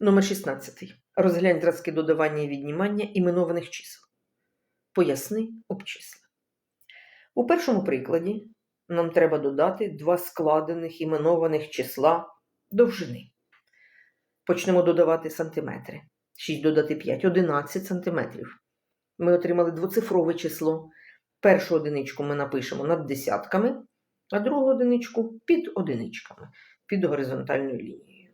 Номер 16. Розглянь зразки додавання і віднімання іменованих чисел. Поясни обчисли. У першому прикладі нам треба додати два складених іменованих числа довжини. Почнемо додавати сантиметри. 6 додати 5 11 сантиметрів. Ми отримали двоцифрове число. Першу одиничку ми напишемо над десятками, а другу одиничку під одиничками, під горизонтальною лінією.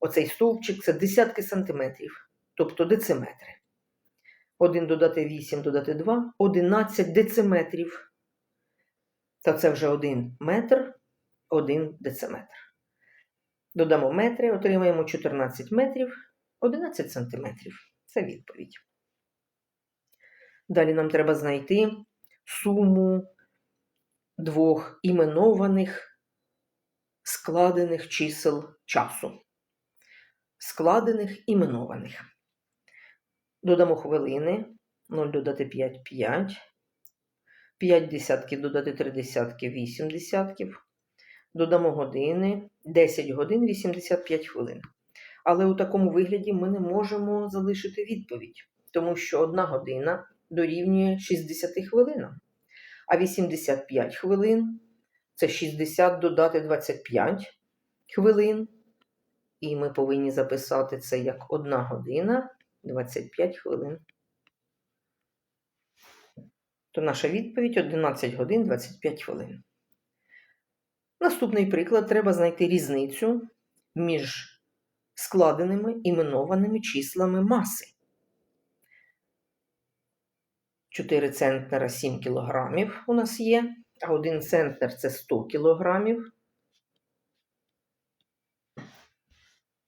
Оцей стовпчик це десятки сантиметрів, тобто дециметри. 1 додати 8 додати 2 11 дециметрів. Та це вже 1 метр, 1 дециметр. Додамо метри, отримаємо 14 метрів, 11 сантиметрів. Це відповідь. Далі нам треба знайти суму двох іменованих складених чисел часу. Складених іменованих. Додамо хвилини. 0 додати 5 5. 5 десятків додати 3 десятки 8 десятків. Додамо години 10 годин 85 хвилин. Але у такому вигляді ми не можемо залишити відповідь, тому що одна година дорівнює 60 хвилинам. А 85 хвилин це 60 додати 25 хвилин. І ми повинні записати це як 1 година 25 хвилин. То наша відповідь 11 годин 25 хвилин. Наступний приклад треба знайти різницю між складеними іменованими числами маси. 4 центнера 7 кілограмів у нас є, а 1 центнер це 100 кілограмів.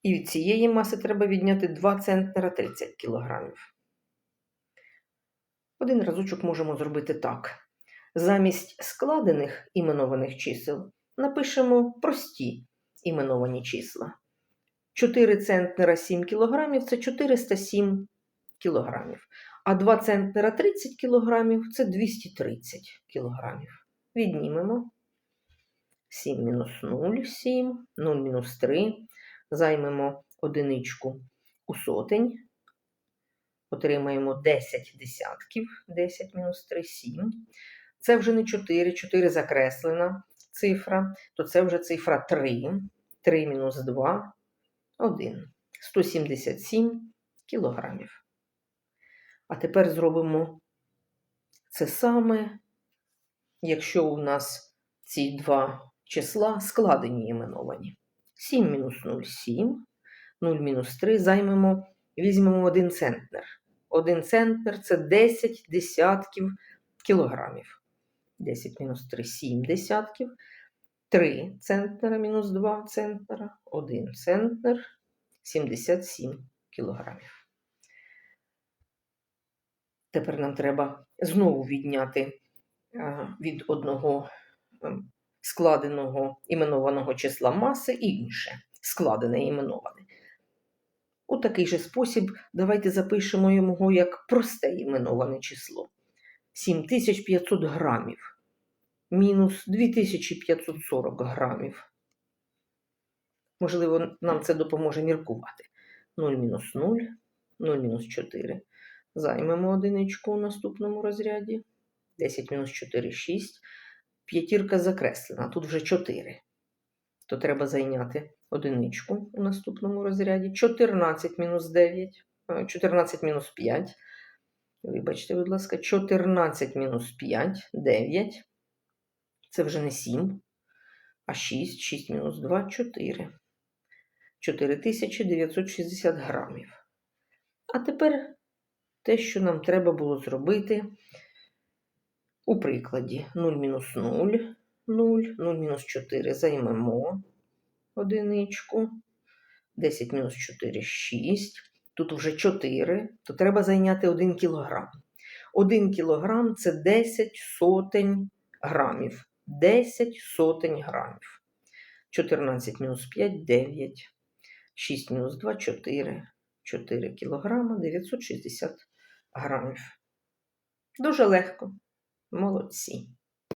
І від цієї маси треба відняти 2 центнера 30 кілограмів. Один разочок можемо зробити так. Замість складених іменованих чисел напишемо прості іменовані числа. 4 центнера 7 кілограмів це 407 кілограмів. А 2 центнера 30 кілограмів це 230 кілограмів. Віднімемо 7 мінус 0, 7, 0 мінус 3. Займемо одиничку у сотень. Отримаємо 10 десятків, 10 мінус 3, 7. Це вже не 4, 4 закреслена цифра, то це вже цифра 3. 3 мінус 2, 1. 177 кілограмів. А тепер зробимо це саме, якщо у нас ці два числа складені іменовані. 7 мінус 0 7, 0 мінус 3 займемо, візьмемо 1 центнер. 1 центнер це 10 десятків кілограмів. 10 мінус 3 7 десятків. 3 центнера мінус 2 центнера, 1 центнер 77 кілограмів. Тепер нам треба знову відняти від одного ем, складеного іменованого числа маси і інше складене іменоване. У такий же спосіб давайте запишемо його як просте іменоване число. 7500 грамів мінус 2540 грамів. Можливо, нам це допоможе міркувати. 0 мінус 0, 0 мінус 4. Займемо одиничку у наступному розряді. 10 мінус 4 6. П'ятірка закреслена, тут вже 4. То треба зайняти одиничку у наступному розряді. 14 мінус 9, 14 мінус 5. Вибачте, будь ласка, 14 мінус 5, 9. Це вже не 7, а 6, 6 мінус 2, 4. 4960 грамів. А тепер те, що нам треба було зробити у прикладі 0 мінус 0, 0, 0 мінус 4 займемо одиничку. 10 мінус 4 6. Тут вже 4, то треба зайняти 1 кілограм. 1 кілограм це 10 сотень грамів. 10 сотень грамів. 14 мінус 5 9. 6 мінус 2 4. 4 кілограма 960 грамів. Дуже легко. Молодці.